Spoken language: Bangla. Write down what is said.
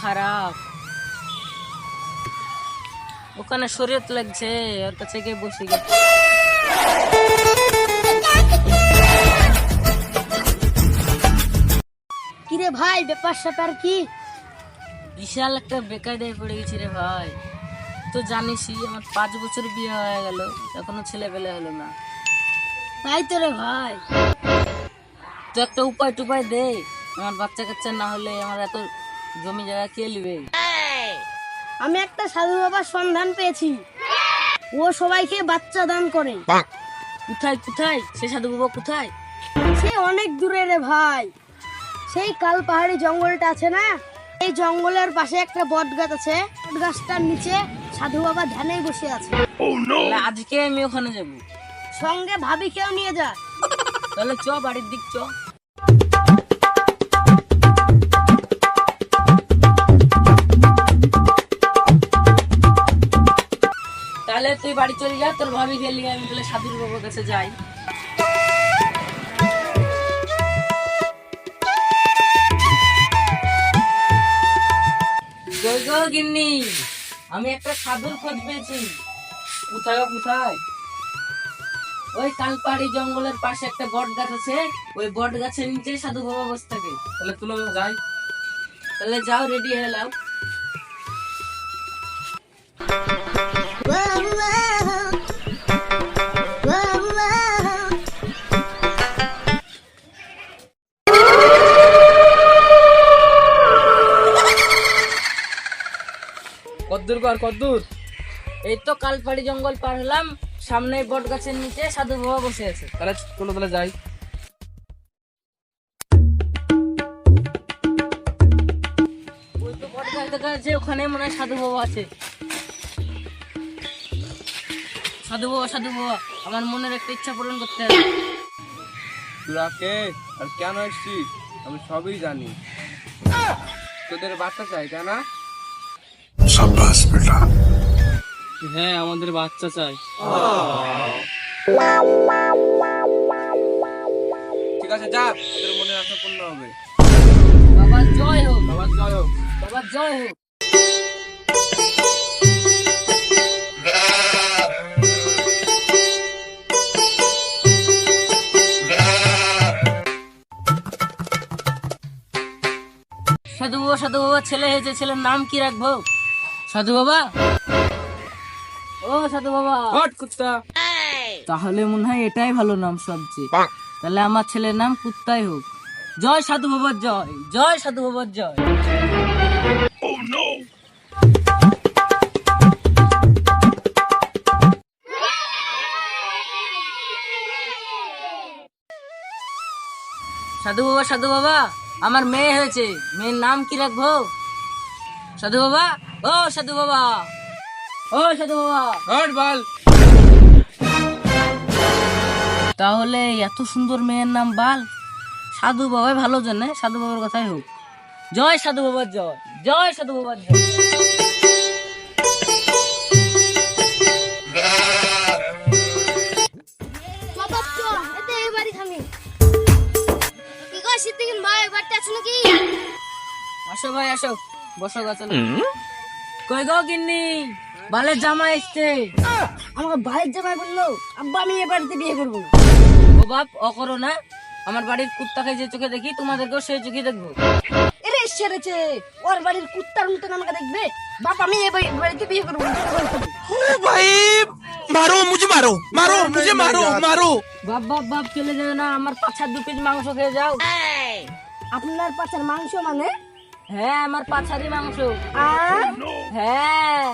খারাপ। ওখানে শরীয়ত লাগছে ওর কাছে গিয়ে বসে গেছে কিরে ভাই ব্যাপার স্যাপার কি? বিশাল একটা বেকায়দায় পড়ে গেছি রে ভাই। তো জানিসই আমার পাঁচ বছর বিয়ে হয়ে গেল এখনও ছেলে পেলে হলো না। তাই তো রে ভাই। তো একটা উপায় টুপায় দে আমার বাচ্চা কাচ্চা না হলে আমার এত জমি জায়গা কে নিবে? আমি একটা সাধু বাবার সন্ধান পেয়েছি। ও সবাইকে বাচ্চা দান করে। কোথায় কোথায়? সে সাধু বাবা কোথায়? সে অনেক দূরে রে ভাই। সেই কাল পাহাড়ি জঙ্গলটা আছে না? এই জঙ্গলের পাশে একটা বট গাছ আছে। বট গাছটার নিচে সাধু বাবা ধ্যানে বসে আছে। আজকে আমি ওখানে যাব। সঙ্গে ভাবি কেউ নিয়ে যা। তাহলে চ বাড়ির দিক চ। তাহলে তুই বাড়ি চলে যা, তোর ভাবি গেলি আমি তাহলে সাধুর বাবার কাছে যাই। গিন্নি, আমি একটা সাধুর খোঁজ পেয়েছি। কোথায় কোথায়? ওই কালপাড়ি জঙ্গলের পাশে একটা বট গাছ আছে, ওই বট গাছের নিচে সাধু বাবা বসে থাকে। তাহলে তুলো যাই। তাহলে যাও রেডি হয়ে নাও। কদ্দূর কর কদ্দূর। এই তো কালপাড়ি জঙ্গল পার হলাম সামনে বট গাছের নিচে সাধু বাবা বসে আছে। তাহলে চলো তাহলে যাই। ওই তো বট গাছ দেখা যাচ্ছে ওখানে মনে হয় সাধু বাবা আছে। সাধু বাবা সাধু বাবা আমার মনের একটা ইচ্ছা পূরণ করতে হবে। তোরা কে আর কেন এসছিস? আমি সবই জানি। তোদের বাচ্চা চাই তাই না? হ্যাঁ আমাদের বাচ্চা চাই। ঠিক আছে যা তোদের মনে আশা পূর্ণ হবে। বাবা জয় হোক। বাবা জয় হোক। বাবা জয় হোক। সাধু বাবা সাধু বাবা ছেলে হয়েছে ছেলের নাম কি রাখব? সাধু বাবা? ও সাধু বাবা। হট কুত্তা। তাহলে মনে হয় এটাই ভালো নাম সবচেয়ে। তাহলে আমার ছেলের নাম কুত্তাই হোক। জয় সাধু বাবার জয়। জয় সাধু বাবার জয়। সাধু বাবা সাধু বাবা। আমার মেয়ে হয়েছে। মেয়ের নাম কি রাখব? সাধু বাবা? ও সাধু বাবা। ও সাধু বাবা। হট বল। তাহলে এত সুন্দর মেয়ের নাম বাল? সাধু বাবাই ভালো জানে সাধু বাবার কথাই হোক। জয় সাধু বাবার জয় জয় সাধু বাবার জয়। বাবা এতে সিদ্দিকিন ভাই বাড়িতে আছো নাকি? আসো ভাই আসো। বসো গাছ কই গো গিন্নি? বালের জামা এসছে। আমাকে ভাইয়ের জামাই বলল আব্বা আমি এ বাড়িতে বিয়ে করব না। ও বাপ ও করো না আমার বাড়ির কুত্তাকে যে চোখে দেখি তোমাদেরকেও সেই চোখে দেখব। এরে সেরেছে ওর বাড়ির কুত্তার মতন আমাকে দেখবে। বাপ আমি এ বাড়িতে বিয়ে করব মারো মারো মুঝে মারো মারো। বাপ বাপ বাপ চলে যাও না আমার পাছার দু পিস মাংস খেয়ে যাও। আপনার পাছার মাংস মানে? হ্যাঁ আমার পাছারই মাংস। হ্যাঁ।